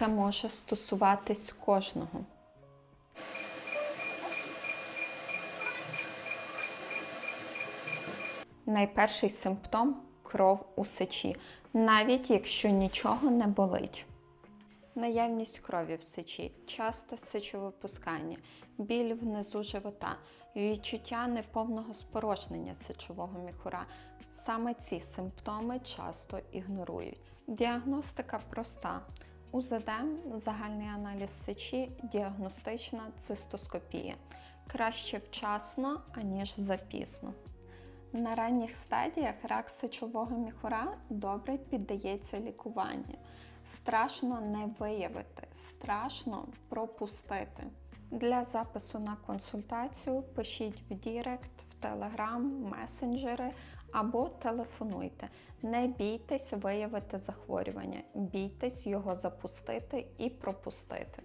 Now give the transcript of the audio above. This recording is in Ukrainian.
Це може стосуватись кожного. Найперший симптом кров у сечі, навіть якщо нічого не болить. Наявність крові в сечі, часте сечовипускання, біль внизу живота, відчуття неповного спорожнення сечового міхура. Саме ці симптоми часто ігнорують. Діагностика проста. УЗД, загальний аналіз сечі, діагностична цистоскопія. Краще вчасно, аніж запізно. На ранніх стадіях рак сечового міхура добре піддається лікуванню. Страшно не виявити, страшно пропустити. Для запису на консультацію пишіть в Дірект, Телеграм, месенджери або телефонуйте. Не бійтесь виявити захворювання, бійтесь його запустити і пропустити.